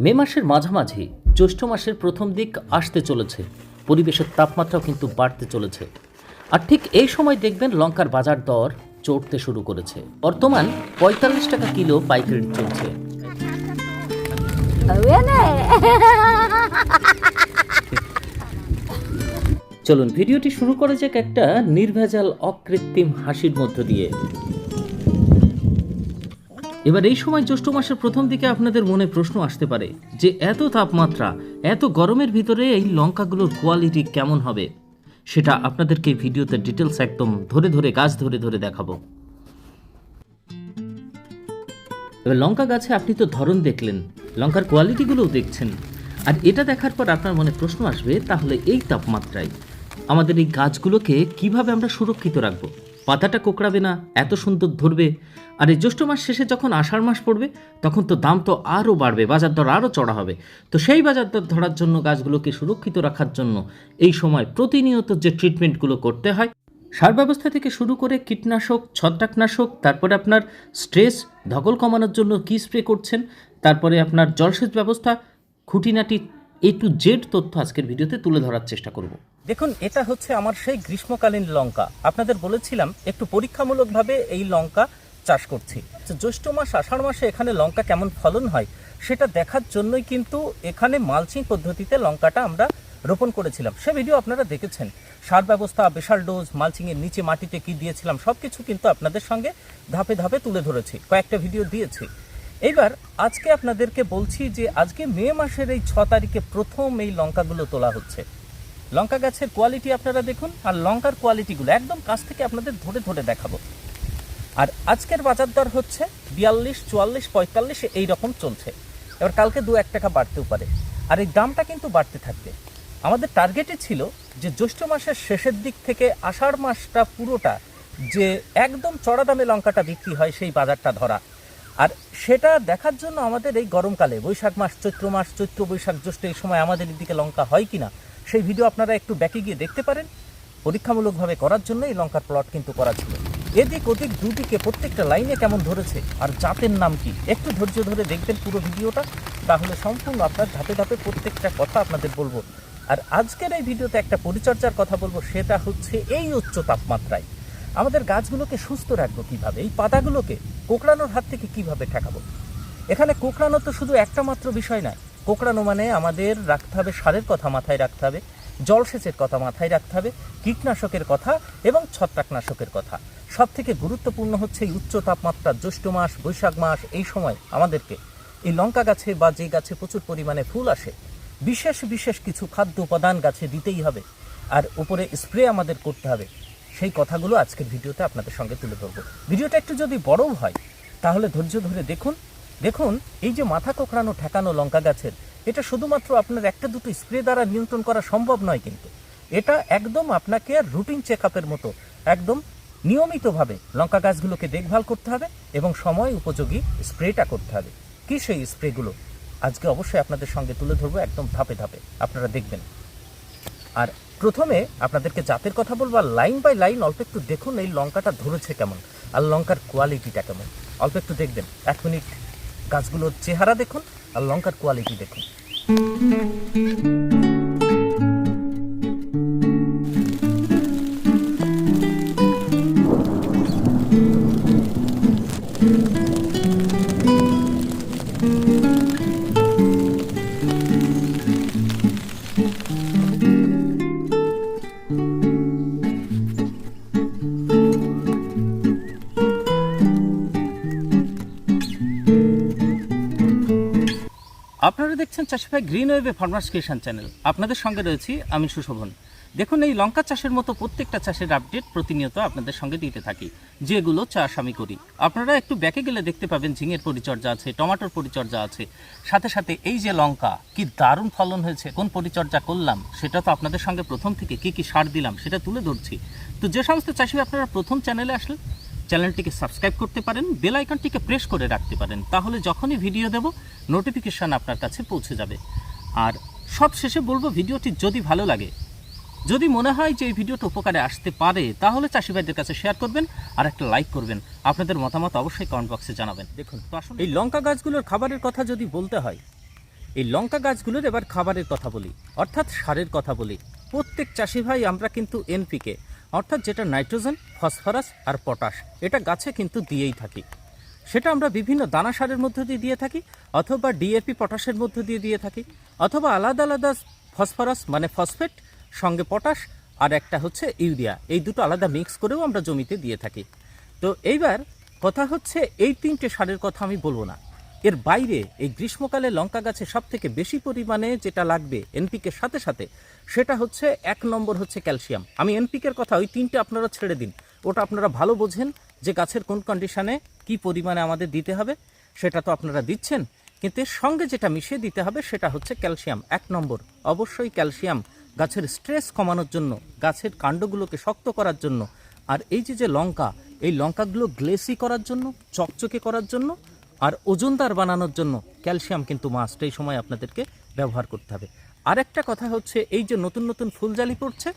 মে মাসের মাঝামাঝি জ্যৈষ্ঠ মাসের প্রথম দিক আসতে চলেছে। পরিবেশের তাপমাত্রাও কিন্তু বাড়তে চলেছে। আর ঠিক এই সময় দেখবেন লঙ্কার বাজার দর চড়তে শুরু করেছে। বর্তমান পঁয়তাল্লিশ টাকা কিলো পাইকারি চলছে। চলুন, ভিডিওটি শুরু করা যাক একটা নির্ভেজাল অকৃত্রিম হাসির মধ্য দিয়ে। এবার এই সময় জ্যৈষ্ঠ মাসের প্রথম দিকে আপনাদের মনে প্রশ্ন আসতে পারে যে এত তাপমাত্রা, এত গরমের ভিতরে এই লঙ্কাগুলোর কোয়ালিটি কেমন হবে? সেটা আপনাদেরকে ভিডিওতে ডিটেলস একদম ধরে ধরে, গাছ ধরে ধরে দেখাবো। এবার লঙ্কা গাছে আপনি তো ধরন দেখলেন, লঙ্কার কোয়ালিটিগুলোও দেখছেন। আর এটা দেখার পর আপনার মনে প্রশ্ন আসবে, তাহলে এই তাপমাত্রায় আমাদের এই গাছগুলোকে কীভাবে আমরা সুরক্ষিত রাখব? পাতাটা কোকড়াবে না, এত সুন্দর ধরবে। আর এই জ্যৈষ্ঠ মাস শেষে যখন আষাঢ় মাস পড়বে, তখন তো দাম তো আরও বাড়বে, বাজার দর আরও চড়া হবে। তো সেই বাজার দর ধরার জন্য গাছগুলোকে সুরক্ষিত রাখার জন্য এই সময় প্রতিনিয়ত যে ট্রিটমেন্টগুলো করতে হয়, সার ব্যবস্থা থেকে শুরু করে কীটনাশক, ছত্রাকনাশক, তারপরে আপনার স্ট্রেস, ধকল কমানোর জন্য কী স্প্রে করছেন, তারপরে আপনার জলসেচ ব্যবস্থা, খুঁটিনাটি এ টু জেড তথ্য আজকের ভিডিওতে তুলে ধরার চেষ্টা করব। দেখুন, এটা হচ্ছে আমার সেই গ্রীষ্মকালীন লঙ্কা। আপনাদের বলেছিলাম, একটু পরীক্ষামূলকভাবে এই লঙ্কা চাষ করছি। জ্যৈষ্ঠ মাস, আষাঢ় মাসে এখানে লঙ্কা কেমন ফলন হয়? সেটা দেখার জন্যই কিন্তু এখানে মালচিং পদ্ধতিতে লঙ্কাটা আমরা রোপণ করেছিলাম। সে ভিডিও আপনারা দেখেছেন। সার ব্যবস্থা, বিশাল ডোজ, মালচিংয়ের নিচে মাটিতে কি দিয়েছিলাম সব কিছু কিন্তু আপনাদের সঙ্গে ধাপে ধাপে তুলে ধরেছি। কয়েকটা ভিডিও দিয়েছি। এইবার আজকে আপনাদেরকে বলছি যে, আজকে মে মাসের এই ছ তারিখে প্রথম এই লঙ্কাগুলো তোলা হচ্ছে। লঙ্কা গাছের কোয়ালিটি আপনারা দেখুন আর লঙ্কার কোয়ালিটিগুলো একদম কাছ থেকে আপনাদের ধরে ধরে দেখাবো। আর আজকের বাজার দর হচ্ছে বিয়াল্লিশ, চুয়াল্লিশ, পঁয়তাল্লিশ এই রকম চলছে। এবার কালকে দু এক টাকা বাড়তেও পারে। আর এই দামটা কিন্তু বাড়তে থাকবে। আমাদের টার্গেটই ছিল যে জ্যৈষ্ঠ মাসের শেষের দিক থেকে আষাঢ় মাসটা পুরোটা যে একদম চড়া দামে লঙ্কাটা বিক্রি হয় সেই বাজারটা ধরা। আর সেটা দেখার জন্য আমাদের এই গরমকালে বৈশাখ মাস, চৈত্র মাস, চৈত্র বৈশাখ জ্যৈষ্ঠ এই সময় আমাদের এদিকে লঙ্কা হয় কিনা সেই ভিডিও আপনারা একটু ব্যাকে গিয়ে দেখতে পারেন। পরীক্ষামূলকভাবে করার জন্য এই লঙ্কার প্লট কিন্তু করা ছিল। এদিক ওদিক দুদিকে প্রত্যেকটা লাইনে কেমন ধরেছে আর জাতের নাম কি? একটু ধৈর্য ধরে দেখবেন পুরো ভিডিওটা তাহলে সম্পূর্ণ আপনার ধাপে ধাপে প্রত্যেকটা কথা আপনাদের বলব। আর আজকের এই ভিডিওতে একটা পরিচর্যার কথা বলব, সেটা হচ্ছে এই উচ্চ তাপমাত্রায়। আমাদের গাছগুলোকে সুস্থ রাখব কীভাবে? এই পাতাগুলোকে কোকড়ানোর হাত থেকে কীভাবে ঠেকাবো? এখানে কোকড়ানো তো শুধু একটা মাত্র বিষয় নয় কোকড়ানো মানে আমাদের রাখতে হবে সারের কথা মাথায় রাখতে হবে, জলসেচের কথা মাথায় রাখতে হবে, কীটনাশকের কথা এবং ছত্রাকনাশকের কথা। সব থেকে গুরুত্বপূর্ণ হচ্ছে এই উচ্চ তাপমাত্রা, জ্যৈষ্ঠ মাস, বৈশাখ মাস, এই সময় আমাদেরকে। এই লঙ্কা গাছে বা যে গাছে প্রচুর পরিমাণে ফুল আসে, বিশেষ বিশেষ কিছু খাদ্য উপাদান গাছে দিতেই হবে। আর উপরে স্প্রে আমাদের করতে হবে। সেই কথাগুলো আজকের ভিডিওতে আপনাদের সঙ্গে তুলে ধরবো। ভিডিওটা একটু যদি বড়ও হয়, তাহলে ধৈর্য ধরে দেখুন দেখুন, এই যে মাথা কোকড়ানো ঠেকানো লঙ্কা গাছের, এটা শুধুমাত্র আপনার একটা দুটো স্প্রে দ্বারা নিয়ন্ত্রণ করা সম্ভব নয় কিন্তু। এটা একদম আপনাকে রুটিন চেক আপের মতো, একদম নিয়মিতভাবে লঙ্কা গাছগুলোকে দেখভাল করতে হবে এবং সময় উপযোগী স্প্রেটা করতে হবে। কি সেই স্প্রেগুলো? আজকে অবশ্যই আপনাদের সঙ্গে তুলে ধরবো একদম ধাপে ধাপে, আপনারা দেখবেন। আর প্রথমে আপনাদেরকে জাতের কথা বলব, আর লাইন বাই লাইন অল্প একটু দেখুন এই লঙ্কাটা ধরেছে কেমন, আর লঙ্কার কোয়ালিটিটা কেমন। অল্প একটু দেখবেন, এক মিনিট। গাছগুলোর চেহারা দেখুন আর লঙ্কার কোয়ালিটি দেখুন। আপনারা দেখছেন চাষিভাই গ্রিন ওয়েভে ফার্মার্স ক্রিয়েশন চ্যানেল আপনাদের সঙ্গে রয়েছি আমি সুশোভন। দেখুন, এই লঙ্কা চাষের মতো প্রত্যেকটা চাষের আপডেট প্রতিনিয়ত আপনাদের সঙ্গে দিতে থাকি। যেগুলো চাষ আমি করি। আপনারা একটু ব্যাকে গেলে দেখতে পাবেন ঝিঙের পরিচর্যা আছে, টমাটোর পরিচর্যা আছে। সাথে সাথে এই যে লঙ্কা, কি দারুণ ফলন হয়েছে, কোন পরিচর্যা করলাম, সেটা তো আপনাদের সঙ্গে প্রথম থেকে কি কি সার দিলাম, সেটা তুলে ধরছি। তো যে সমস্ত চাষি আপনারা প্রথম চ্যানেলে আসলেন চ্যানেলটিকে সাবস্ক্রাইব করতে পারেন বেল আইকনটিকে প্রেস করে রাখতে পারেন তাহলে যখনই ভিডিও দেব নোটিফিকেশান আপনার কাছে পৌঁছে যাবে। আর সব শেষে বলব ভিডিওটি যদি ভালো লাগে যদি মনে হয় যে এই ভিডিওটা উপকারে আসতে পারে তাহলে চাষিভাইদের কাছে শেয়ার করবেন আর একটা লাইক করবেন। আপনাদের মতামত অবশ্যই কমেন্ট বক্সে জানাবেন। দেখুন তো আসলে এই লঙ্কা গাছগুলোর খাবারের কথা যদি বলতে হয় এই লঙ্কা গাছগুলোর এবার খাবারের কথা বলি অর্থাৎ সারের কথা বলি। প্রত্যেক চাষি ভাই আমরা কিন্তু এনপিকে অর্থাৎ যেটা নাইট্রোজেন, ফসফরাস আর পটাশ, এটা গাছে কিন্তু দিয়েই থাকি। সেটা আমরা বিভিন্ন দানা সারের মধ্যে দিয়ে দিয়ে থাকি, অথবা ডিএপি পটাশের মধ্যে দিয়ে দিয়ে থাকি, অথবা আলাদা আলাদা ফসফরাস মানে ফসফেট, সঙ্গে পটাশ আর একটা হচ্ছে ইউরিয়া। এই দুটো আলাদা মিক্স করেও আমরা জমিতে দিয়ে থাকি। তো এইবার কথা হচ্ছে এই তিনটে সারের কথা আমি বলব না। এর বাইরে এই গ্রীষ্মকালে লঙ্কা গাছে সব থেকে বেশি পরিমাণে যেটা লাগবে এনপিকের সাথে সাথে, সেটা হচ্ছে এক নম্বর হচ্ছে ক্যালসিয়াম। আমি এনপিকের কথা ওই তিনটে আপনারা ছেড়ে দিন। ওটা আপনারা ভালো বোঝেন যে গাছের কোন কন্ডিশনে কি পরিমাণে আমাদের দিতে হবে, সেটা তো আপনারা দিচ্ছেন। কিন্তু এর সঙ্গে যেটা মিশিয়ে দিতে হবে, সেটা হচ্ছে ক্যালসিয়াম। এক নম্বর, অবশ্যই ক্যালসিয়াম গাছের স্ট্রেস কমানোর জন্য, গাছের কাণ্ডগুলোকে শক্ত করার জন্য। আর এই যে যে লঙ্কা, এই লঙ্কাগুলো গ্লেসি করার জন্য, চকচকে করার জন্য আর ওজনদার বানানোর জন্য ক্যালসিয়াম কিন্তু মাস্ট, এই সময় আপনাদেরকে ব্যবহার করতে হবে। আরেকটা কথা হচ্ছে, এই যে নতুন নতুন ফুল জালি পড়ছে,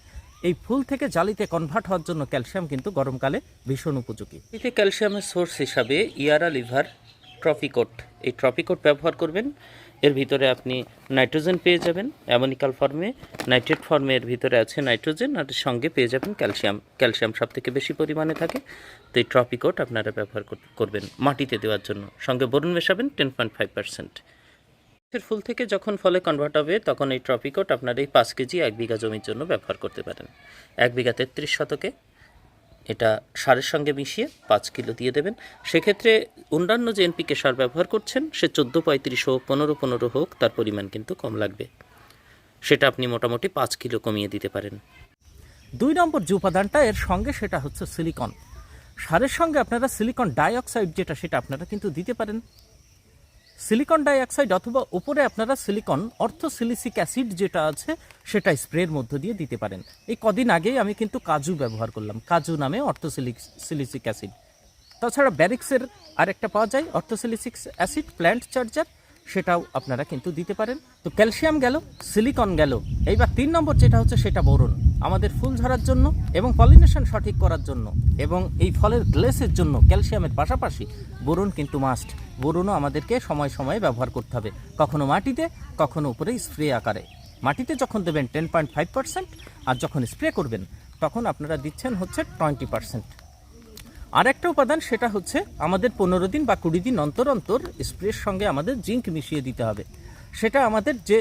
এই ফুল থেকে জালিতে কনভার্ট হওয়ার জন্য ক্যালসিয়াম কিন্তু গরমকালে ভীষণ উপযোগী। এতে ক্যালসিয়ামের সোর্স হিসাবে ইয়ারা লিভার ট্রফিকোট, এই ট্রফিকোট ব্যবহার করবেন। এর ভিতরে আপনি নাইট্রোজেন পেয়ে যাবেন, অ্যামোনিকাল ফর্মে, নাইট্রেট ফর্মে এর ভিতরে আছে নাইট্রোজেন, আর সঙ্গে পেয়ে যাবেন ক্যালসিয়াম। ক্যালসিয়াম সব থেকে বেশি পরিমাণে থাকে, তো এই ট্রপিকোট আপনারা ব্যবহার কর- করবেন মাটিতে দেওয়ার জন্য। সঙ্গে বরুণ মেশাবেন টেন পয়েন্ট ফাইভ পার্সেন্ট। ফুল থেকে যখন ফলে কনভার্ট হবে, তখন এই ট্রপিকোট আপনার এই পাঁচ কেজি এক বিঘা জমির জন্য ব্যবহার করতে পারেন। এক বিঘা তেত্রিশ শতকে এটা সারের সঙ্গে মিশিয়ে পাঁচ কিলো দিয়ে দেবেন। সেক্ষেত্রে অন্যান্য যে এনপিকে সার ব্যবহার করছেন, সে চোদ্দ, পঁয়ত্রিশ হোক, পনেরো পনেরো হোক, তার পরিমাণ কিন্তু কম লাগবে। সেটা আপনি মোটামুটি পাঁচ কিলো কমিয়ে দিতে পারেন। দুই নম্বর যে উপাদানটা, এর সঙ্গে সেটা হচ্ছে সিলিকন। সারের সঙ্গে আপনারা সিলিকন ডাইঅক্সাইড যেটা, সেটা আপনারা কিন্তু দিতে পারেন। সিলিকন ডাইঅক্সাইড অথবা উপরে আপনারা সিলিকন অর্থ সিলিসিক অ্যাসিড যেটা আছে, সেটা স্প্রের মধ্য দিয়ে দিতে পারেন। এই কদিন আগেই আমি কিন্তু কাজু ব্যবহার করলাম। কাজু নামে অর্থ সিলিসিক অ্যাসিড। তাছাড়া ব্যারিক্সের আরেকটা পাওয়া যায়, অর্থোসিলিসিক অ্যাসিড প্ল্যান্ট চার্জার। সেটাও আপনারা কিন্তু দিতে পারেন। তো ক্যালসিয়াম গেল, সিলিকন গেল, এইবার তিন নম্বর যেটা হচ্ছে সেটা বোরন। আমাদের ফুল ঝরার জন্য এবং পলিনেশন সঠিক করার জন্য এবং এই ফলের গ্লেসের জন্য ক্যালসিয়ামের পাশাপাশি বোরন কিন্তু মাস্ট বোরনও আমাদেরকে সময় সময়ে ব্যবহার করতে হবে। কখনো মাটিতে, কখনো উপরে স্প্রে আকারে। মাটিতে যখন দেবেন টেন পয়েন্ট ফাইভ পার্সেন্ট আর যখন স্প্রে করবেন, তখন আপনারা দিচ্ছেন হচ্ছে টোয়েন্টি পার্সেন্ট আর একটা উপাদান, সেটা হচ্ছে আমাদের পনেরো দিন বা কুড়ি দিন অন্তর অন্তর স্প্রের সঙ্গে আমাদের জিঙ্ক মিশিয়ে দিতে হবে। সেটা আমাদের যে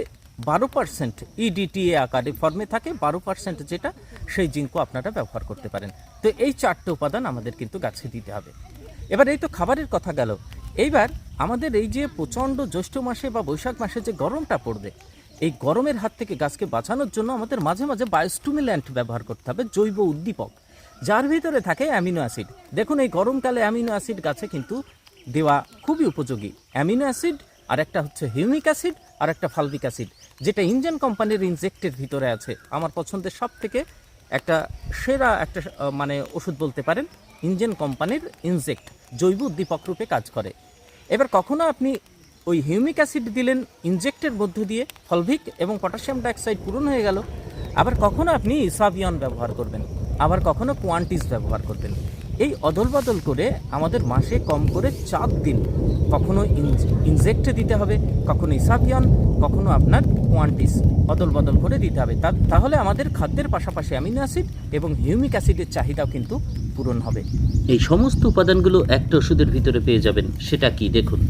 বারো পার্সেন্ট ইডিটিএ আকারে ফর্মে থাকে, বারো পার্সেন্ট যেটা, সেই জিঙ্কও আপনারা ব্যবহার করতে পারেন। তো এই চারটে উপাদান আমাদের কিন্তু গাছে দিতে হবে। এবার এই তো খাবারের কথা গেল। এইবার আমাদের এই যে প্রচণ্ড জ্যৈষ্ঠ মাসে বা বৈশাখ মাসে যে গরমটা পড়বে, এই গরমের হাত থেকে গাছকে বাঁচানোর জন্য আমাদের মাঝে মাঝে বায়োস্টুমিল্যান্ট ব্যবহার করতে হবে, জৈব উদ্দীপক। যার ভিতরে থাকে অ্যামিনো অ্যাসিড। দেখুন, এই গরমকালে অ্যামিনো অ্যাসিড গাছে কিন্তু দেওয়া খুবই উপযোগী। অ্যামিনো অ্যাসিড আর একটা হচ্ছে হিউমিক অ্যাসিড আর একটা ফালবিক অ্যাসিড, যেটা ইঞ্জেন কোম্পানির ইনজেক্টের ভিতরে আছে। আমার পছন্দের সব থেকে একটা সেরা একটা মানে ওষুধ বলতে পারেন ইঞ্জেন কোম্পানির ইনজেক্ট, জৈব উদ্দীপক রূপে কাজ করে। এবার কখনো আপনি ওই হিউমিক অ্যাসিড দিলেন ইনজেক্টের মধ্য দিয়ে, ফলভিক এবং পটাশিয়াম ডাইঅক্সাইড পূরণ হয়ে গেল, আবার কখনো আপনি ইসাবিয়ন ব্যবহার করবেন। আবার কখনো কোয়ান্টিস ব্যবহার করবেন। এই অদল বদল করে আমাদের মাসে কম করে চার দিন কখনো ইনজেক্টে দিতে হবে, কখনো ইসাবিয়ন, কখনো আপনার কোয়ান্টিস অদল বদল করে দিতে হবে। তা- তাহলে আমাদের খাদ্যের পাশাপাশি অ্যামিনো অ্যাসিড এবং হিউমিক অ্যাসিডের চাহিদাও কিন্তু পূরণ হবে। এই সমস্ত উপাদানগুলো একটা ওষুধের ভিতরে পেয়ে যাবেন, সেটা কি? দেখুন।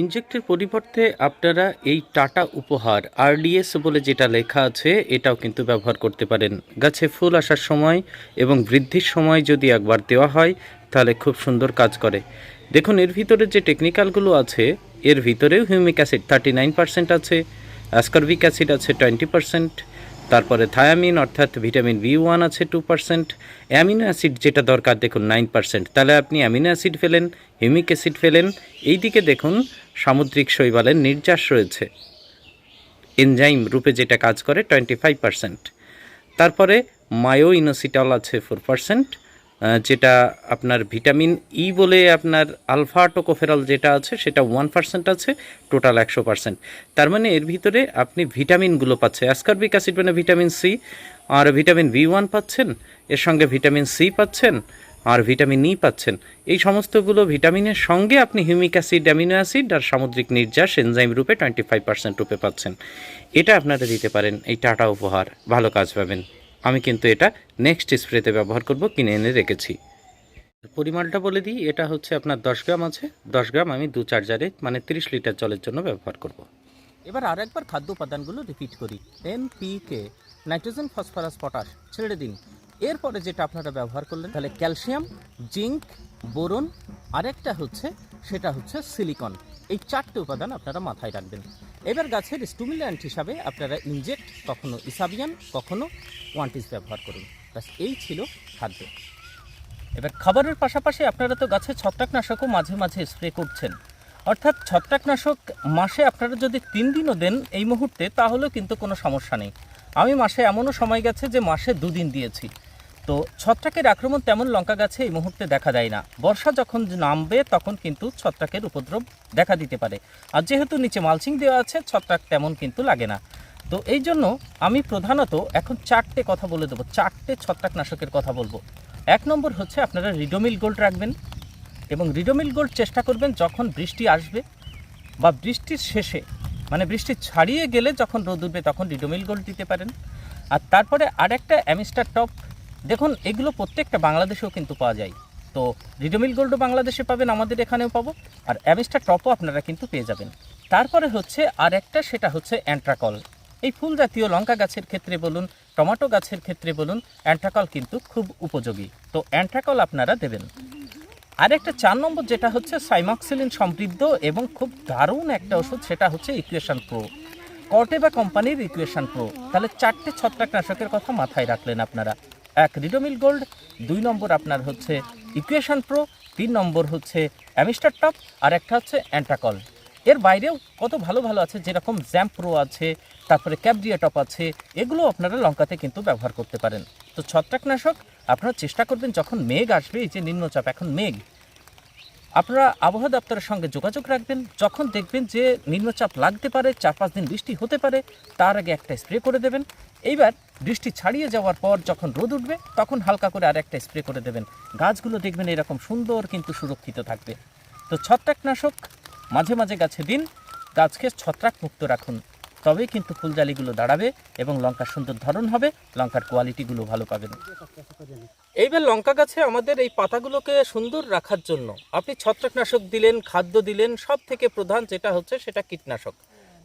ইনজেক্টের পরিবর্তে আপনারা এই টাটা উপহার আরডিএস বলে যেটা লেখা আছে, এটাও কিন্তু ব্যবহার করতে পারেন। গাছে ফুল আসার সময় এবং বৃদ্ধির সময় যদি একবার দেওয়া হয়, তাহলে খুব সুন্দর কাজ করে। দেখুন, এর ভিতরে যে টেকনিক্যালগুলো আছে, এর ভিতরেও humic acid thirty nine percent আছে অ্যাসকারবিক অ্যাসিড আছে টোয়েন্টি পার্সেন্ট তারপরে থায়ামিন, অর্থাৎ ভিটামিন বি ওয়ান আছে টু পার্সেন্ট অ্যামিনো অ্যাসিড যেটা দরকার, দেখুন নাইন পার্সেন্ট তাহলে আপনি অ্যামিনো অ্যাসিড ফেলেন, হিউমিক অ্যাসিড ফেলেন এই দিকে দেখুন, সামুদ্রিক শৈবালের নির্যাস রয়েছে। এনজাইম রূপে যেটা কাজ করে টোয়েন্টি ফাইভ পার্সেন্ট তারপরে মায়ো ইনোসিটল আছে ফোর পার্সেন্ট যেটা আপনার ভিটামিন ই বলে আপনার আলফা টোকোফেরল যেটা আছে, সেটা ওয়ান পার্সেন্ট আছে টোটাল একশো পার্সেন্ট তার মানে এর ভিতরে আপনি ভিটামিনগুলো পাচ্ছে অ্যাসকারবিক অ্যাসিড মানে ভিটামিন সি আর ভিটামিন বি ওয়ান পাচ্ছেন, এর সঙ্গে ভিটামিন সি পাচ্ছেন, আর ভিটামিন ই পাচ্ছেন। এই সমস্তগুলো ভিটামিনের সঙ্গে আপনি হিউমিক অ্যাসিড অ্যামিনো অ্যাসিড আর সামুদ্রিক নির্যাস এনজাইম রূপে টোয়েন্টি ফাইভ পার্সেন্ট রূপে পাচ্ছেন। এটা আপনারা দিতে পারেন, এই টাটা উপহার। ভালো কাজ পাবেন। আমি কিন্তু এটা নেক্সট স্প্রেতে ব্যবহার করব, কিনে এনে রেখেছি। পরিমাণটা বলে দিই, এটা হচ্ছে আপনার দশ গ্রাম আছে। দশ গ্রাম আমি দু চার্জারে মানে তিরিশ লিটার জলের জন্য ব্যবহার করব। এবার আর একবার খাদ্য উপাদানগুলো রিপিট করি। N P K nitrogen phosphorus potash ছেড়ে দিন। এরপরে যেটা আপনারা ব্যবহার করলেন, তাহলে ক্যালসিয়াম, জিঙ্ক, বোরন, আরেকটা হচ্ছে, সেটা হচ্ছে সিলিকন। এই চারটে উপাদান আপনারা মাথায় রাখবেন। এবার গাছের স্টুমিল্যান্ট হিসাবে আপনারা ইনজেক্ট, কখনো ইসাবিয়ান, কখনো ওয়ান্টিস ব্যবহার করুন। এই ছিল খাদ্য। এবার খাবারের পাশাপাশি আপনারা তো গাছে ছত্রাকনাশকও মাঝে মাঝে স্প্রে করছেন। অর্থাৎ ছত্রাকনাশক মাসে আপনারা যদি তিন দিনও দেন এই মুহূর্তে, তাহলেও কিন্তু কোনো সমস্যা নেই। আমি মাসে এমনও সময় গেছে যে মাসে দুদিন দিয়েছি। তো ছত্রাকের আক্রমণ তেমন লঙ্কা গাছে এই মুহূর্তে দেখা যায় না। বর্ষা যখন নামবে, তখন কিন্তু ছত্রাকের উপদ্রব দেখা দিতে পারে। আর যেহেতু নিচে মালচিং দেওয়া আছে, ছত্রাক তেমন কিন্তু লাগে না। তো এই জন্য আমি প্রধানত এখন চারটে কথা বলে দেবো। চারটে ছত্রাকনাশকের কথা বলব। এক নম্বর হচ্ছে আপনারা রিডোমিল গোল্ড রাখবেন এবং রিডোমিল গোল্ড চেষ্টা করবেন যখন বৃষ্টি আসবে বা বৃষ্টির শেষে মানে বৃষ্টি ছাড়িয়ে গেলে যখন রোদ উঠবে তখন রিডোমিল গোল্ড দিতে পারেন। আর তারপরে আরেকটা অ্যামিস্টার টপ দেখুন, এগুলো প্রত্যেকটা বাংলাদেশেও কিন্তু পাওয়া যায়। তো রিডোমিল গোল্ডও বাংলাদেশে পাবেন, আমাদের এখানেও পাবো। আর অ্যামিস্টার টপও আপনারা কিন্তু পেয়ে যাবেন। তারপরে হচ্ছে, আর একটা সেটা হচ্ছে অ্যান্ট্রাকল এই ফুল জাতীয় লঙ্কা গাছের ক্ষেত্রে বলুন, টমেটো গাছের ক্ষেত্রে বলুন অ্যান্ট্রাকল কিন্তু খুব উপযোগী। তো অ্যান্ট্রাকল আপনারা দেবেন। আরেকটা চার নম্বর যেটা হচ্ছে সাইমক্সিলিন সমৃদ্ধ এবং খুব দারুণ একটা ওষুধ, সেটা হচ্ছে ইকুয়েশন প্রো কর্টেবা কোম্পানির ইকুয়েশন প্রো তাহলে চারটে ছত্রাকনাশকের কথা মাথায় রাখলেন আপনারা। এক রিডোমিল গোল্ড, দুই নম্বর আপনার হচ্ছে ইকুয়েশন প্রো, তিন নম্বর হচ্ছে অ্যামিস্টার টপ, আর একটা হচ্ছে অ্যান্টাকল। এর বাইরেও কত ভালো ভালো আছে, যেরকম জ্যাম্প প্রো আছে, তারপরে ক্যাবডিয়া টপ আছে, এগুলো আপনারা লঙ্কাতে কিন্তু ব্যবহার করতে পারেন। তো ছত্রাকনাশক, আপনারা চেষ্টা করবেন যখন মেঘ আসবে, এই যে নিম্নচাপ, এখন মেঘ আপনারা আবহাওয়া দপ্তরের সঙ্গে যোগাযোগ রাখবেন। যখন দেখবেন যে নিম্নচাপ লাগতে পারে, চার পাঁচ দিন বৃষ্টি হতে পারে, তার আগে একটা স্প্রে করে দেবেন। এইবার বৃষ্টি ছাড়িয়ে যাওয়ার পর যখন রোদ উঠবে, তখন হালকা করে আর একটা স্প্রে করে দেবেন। গাছগুলো দেখবেন এরকম সুন্দর কিন্তু সুরক্ষিত থাকবে। তো ছত্রাকনাশক, মাঝে মাঝে গাছে দিন, গাছকে ছত্রাক মুক্ত রাখুন। তবেই কিন্তু ফুলজালিগুলো দাঁড়াবে এবং লঙ্কার সুন্দর ধরন হবে, লঙ্কার কোয়ালিটিগুলো ভালো পাবেন। এইবার লঙ্কা গাছে আমাদের এই পাতাগুলোকে সুন্দর রাখার জন্য। আপনি ছত্রাকনাশক দিলেন, খাদ্য দিলেন সব থেকে প্রধান যেটা হচ্ছে সেটা কীটনাশক।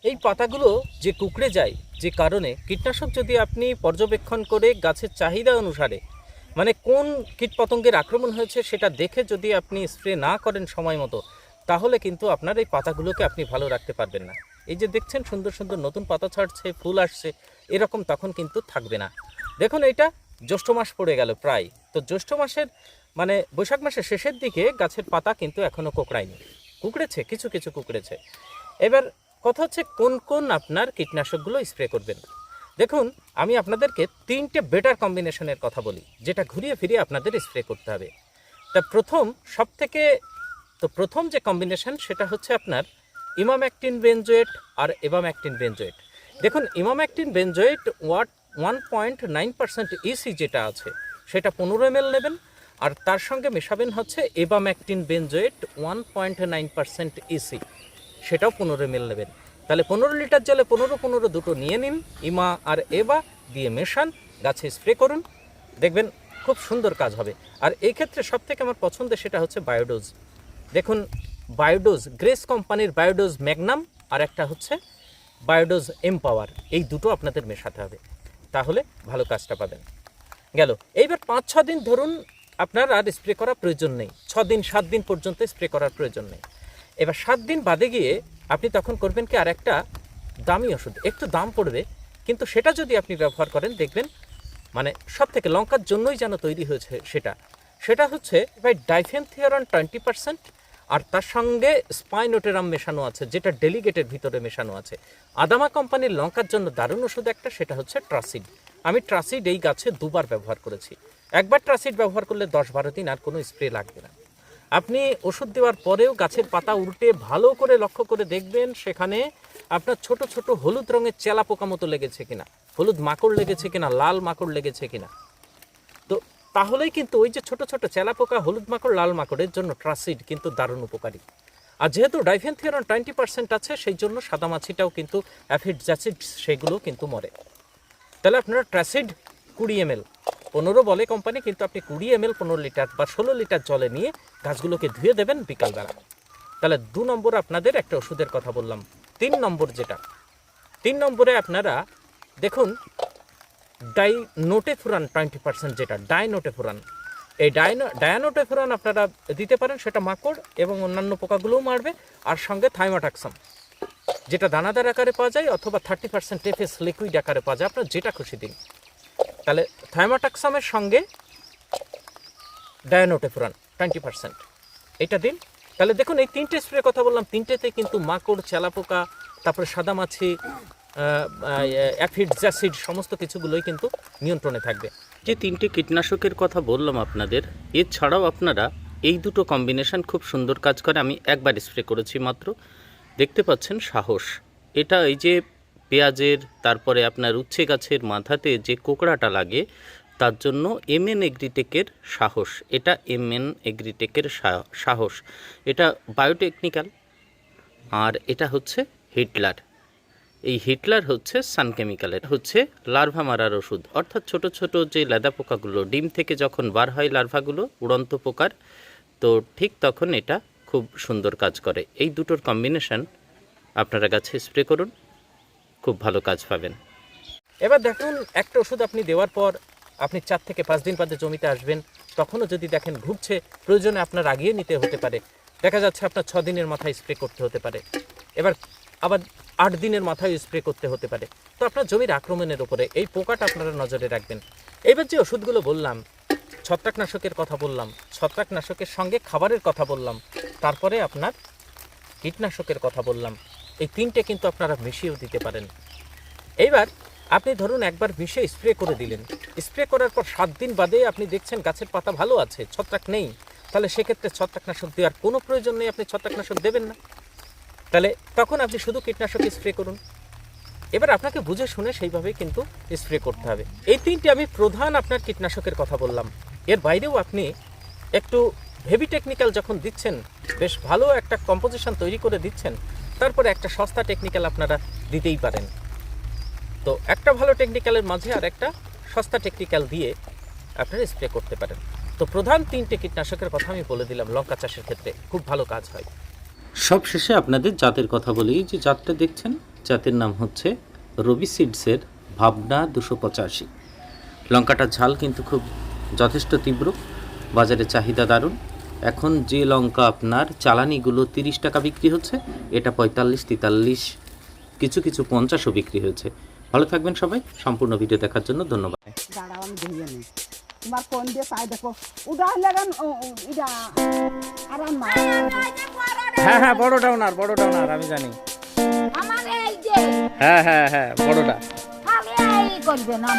এই পাতাগুলো যে কুকড়ে যায় যে কারণে কীটনাশক যদি আপনি পর্যবেক্ষণ করে গাছের চাহিদা অনুসারে মানে কোন কীটপতঙ্গের আক্রমণ হয়েছে সেটা দেখে যদি আপনি স্প্রে না করেন সময় মতো, তাহলে কিন্তু আপনার এই পাতাগুলোকে আপনি ভালো রাখতে পারবেন না। এই যে দেখছেন সুন্দর সুন্দর নতুন পাতা ছাড়ছে, ফুল আসছে, এরকম তখন কিন্তু থাকবে না। দেখুন এটা জ্যৈষ্ঠ মাস পড়ে গেল প্রায়। তো জ্যৈষ্ঠ মাসের মানে বৈশাখ মাসের শেষের দিকে গাছের পাতা কিন্তু এখনও কোকড়ায়নি। কুকড়েছে, কিছু কিছু কুকড়েছে। এবার কথা হচ্ছে কোন কোন আপনার কীটনাশকগুলো স্প্রে করবেন। দেখুন, আমি আপনাদেরকে তিনটে বেটার কম্বিনেশনের কথা বলি, যেটা ঘুরিয়ে ফিরিয়ে আপনাদের স্প্রে করতে হবে। তা প্রথম সব থেকে তো প্রথম যে কম্বিনেশন সেটা হচ্ছে আপনার ইমাম্যাকটিন বেনজোয়েট আর এবাম্যাকটিন বেনজোয়েট। দেখুন, emamectin benzoate, watt one point nine percent EC যেটা আছে, সেটা পনেরো এম নেবেন, আর তার সঙ্গে মেশাবেন হচ্ছে abamectin benzoate one point nine percent EC সেটাও পনেরো এম নেবেন। তাহলে পনেরো লিটার জলে পনেরো পনেরো দুটো নিয়ে নিন, ইমা আর এবা দিয়ে মেশান, গাছে স্প্রে করুন, দেখবেন খুব সুন্দর কাজ হবে। আর এই ক্ষেত্রে সব থেকে আমার পছন্দের সেটা হচ্ছে বায়োডোজ। দেখুন, বায়োডোজ, গ্রেস কোম্পানির বায়োডোজ ম্যাগনাম, আর একটা হচ্ছে বায়োডোজ এমপাওয়ার, এই দুটো আপনাদের মেশাতে হবে। তাহলে ভালো কাজটা পাবেন। গেল। এইবার পাঁচ, ছ দিন ধরুন আপনার আর স্প্রে করার প্রয়োজন নেই। ছ দিন, সাত দিন পর্যন্ত স্প্রে করার প্রয়োজন নেই। এবার সাত দিন বাদে গিয়ে আপনি তখন করবেন কি আর একটা দামি ওষুধ। একটু দাম পড়বে, কিন্তু সেটা যদি আপনি ব্যবহার করেন, দেখবেন মানে সব থেকে লঙ্কার জন্যই যেন তৈরি হয়েছে সেটা। সেটা হচ্ছে, ভাই ডাইফেনথিয়ারন টোয়েন্টি পার্সেন্ট আর তার সঙ্গে স্পাইনোটেরাম মেশানো আছে, যেটা ডেলিগেটের ভিতরে মেশানো আছে। আদামা কোম্পানির লঙ্কার জন্য দারুণ ওষুধ একটা, সেটা হচ্ছে ট্রাসিড। আমি ট্রাসিড এই গাছে দুবার ব্যবহার করেছি। একবার ট্রাসিড ব্যবহার করলে দশ বারো দিন আর কোনো স্প্রে লাগবে না। আপনি ওষুধ দেওয়ার পরেও গাছের পাতা উল্টে ভালো করে লক্ষ্য করে দেখবেন সেখানে আপনার ছোট ছোট হলুদ রঙের চেলা পোকা মতো লেগেছে কিনা, হলুদ মাকড় লেগেছে কিনা, লাল মাকড় লেগেছে কিনা। তাহলেই কিন্তু ওই যে ছোট ছোট চেলা পোকা হলুদ মাকড়, লাল মাকড়ের জন্য ট্রাসিড কিন্তু দারুণ উপকারী। আর যেহেতু ডাইফেনথিয়রন টোয়েন্টি পার্সেন্ট আছে, সেই জন্য সাদামাছিটাও কিন্তু অ্যাফিড জ্যাসিড সেগুলো কিন্তু মরে। তাহলে আপনারা ট্রাসিড কুড়ি এম এল, পনেরো বলে কোম্পানি, কিন্তু আপনি কুড়ি এম এল, পনেরো লিটার বা ষোলো লিটার জলে নিয়ে গাছগুলোকে ধুয়ে দেবেন বিকালবেলা। তাহলে দু নম্বর আপনাদের একটা ওষুধের কথা বললাম। তিন নম্বর যেটা, তিন নম্বরে আপনারা দেখুন ডাইনোটেফুরান টোয়েন্টি পার্সেন্ট যেটা ডাইনোটেফুরান এই ডাইনো ডায়ানোটেফুরান আপনারা দিতে পারেন, সেটা মাকড় এবং অন্যান্য পোকাগুলোও মারবে, আর সঙ্গে থাইমাটাক্সাম যেটা দানাদার আকারে পাওয়া যায় অথবা থার্টি পার্সেন্ট টেফেস লিকুইড আকারে পাওয়া যায়, আপনার যেটা খুশি দিন। তাহলে থাইমাটাক্সামের সঙ্গে ডায়ানোটেফুরান টোয়েন্টি পার্সেন্ট এটা দিন। তাহলে দেখুন, এই তিনটে স্প্রে কথা বললাম, তিনটেতে কিন্তু মাকড়, চেলাপোকা, তারপরে সাদামাছি অ্যাফিড জ্যাসিড সমস্ত কিছুগুলোই কিন্তু নিয়ন্ত্রণে থাকবে। যে তিনটে কীটনাশকের কথা বললাম আপনাদের, এছাড়াও আপনারা এই দুটো কম্বিনেশন খুব সুন্দর কাজ করে, আমি একবার স্প্রে করেছি মাত্র। দেখতে পাচ্ছেন সাহস। এটা এই যে পেঁয়াজের, তারপরে আপনার উচ্ছে গাছের মাথাতে যে কোকড়াটা লাগে, তার জন্য এম এন এগ্রিটেকের সাহস। এটা এম এন এগ্রিটেকের সাহস। এটা বায়োটেকনিক্যাল আর এটা হচ্ছে হিটলার এই হিটলার হচ্ছে সান কেমিক্যালের। হচ্ছে লার্ভা মারার ওষুধ। অর্থাৎ ছোট ছোট যে লেদা পোকাগুলো, ডিম থেকে যখন বার হয় লার্ভাগুলো, উড়ন্ত পোকার, তো ঠিক তখন এটা খুব সুন্দর কাজ করে। এই দুটোর কম্বিনেশন আপনারা গাছে স্প্রে করুন, খুব ভালো কাজ পাবেন। এবার দেখুন, একটা ওষুধ আপনি দেওয়ার পর আপনি চার থেকে পাঁচ দিন বাদে জমিতে আসবেন। তখনও যদি দেখেন ঘুরছে, প্রয়োজনে আপনার আগিয়ে নিতে হতে পারে। দেখা যাচ্ছে আপনার ছ দিনের মাথায় স্প্রে করতে হতে পারে। এবার আবার আট দিনের মাথায় স্প্রে করতে হতে পারে। তো আপনার জমির আক্রমণের উপরে এই পোকাটা আপনারা নজরে রাখবেন। এবার যে ওষুধগুলো বললাম, ছত্রাকনাশকের কথা বললাম, ছত্রাকনাশকের সঙ্গে খাবারের কথা বললাম, তারপরে আপনার কীটনাশকের কথা বললাম, এই তিনটে কিন্তু আপনারা মিশিয়েও দিতে পারেন। এইবার আপনি ধরুন একবার মিশে স্প্রে করে দিলেন। স্প্রে করার পর সাত দিন বাদে আপনি দেখছেন গাছের পাতা ভালো আছে, ছত্রাক নেই। তাহলে সেক্ষেত্রে ছত্রাকনাশক দেওয়ার কোনো প্রয়োজন নেই, আপনি ছত্রাকনাশক দেবেন না। তাহলে তখন আপনি শুধু কীটনাশক স্প্রে করুন। এবার আপনাকে বুঝে শুনে সেইভাবে কিন্তু স্প্রে করতে হবে। এই তিনটি আমি প্রধান আপনার কীটনাশকের কথা বললাম। এর বাইরেও আপনি একটু হেভি টেকনিক্যাল যখন দিচ্ছেন, বেশ ভালো একটা কম্পোজিশন তৈরি করে দিচ্ছেন, তারপরে একটা সস্তা টেকনিক্যাল আপনারা দিতেই পারেন। তো একটা ভালো টেকনিক্যালের মাঝে আর একটা সস্তা টেকনিক্যাল দিয়ে আপনারা স্প্রে করতে পারেন। তো প্রধান তিনটে কীটনাশকের কথা আমি বলে দিলাম, লঙ্কা চাষের ক্ষেত্রে। খুব ভালো কাজ হয়। সব শেষে আপনাদের জাতের কথা বলি। যে জাতটা দেখছেন, জাতের নাম হচ্ছে রবি সিডসের ভাবনা দুশো পঁচাশি। লঙ্কাটার ঝাল কিন্তু খুব যথেষ্ট তীব্র, বাজারে চাহিদা দারুণ। এখন যে লঙ্কা আপনার চালানিগুলো তিরিশ টাকা বিক্রি হচ্ছে, এটা পঁয়তাল্লিশ, তেতাল্লিশ, কিছু কিছু পঞ্চাশও বিক্রি হয়েছে। ভালো থাকবেন সবাই, সম্পূর্ণ ভিডিও দেখার জন্য ধন্যবাদ। তোমার কোন দিয়ে দেখো। মা হ্যাঁ হ্যাঁ বড় ডাউনার বড় ডাউনার আমি জানি। আমার এই যে হ্যাঁ হ্যাঁ হ্যাঁ বড়টা। করবে না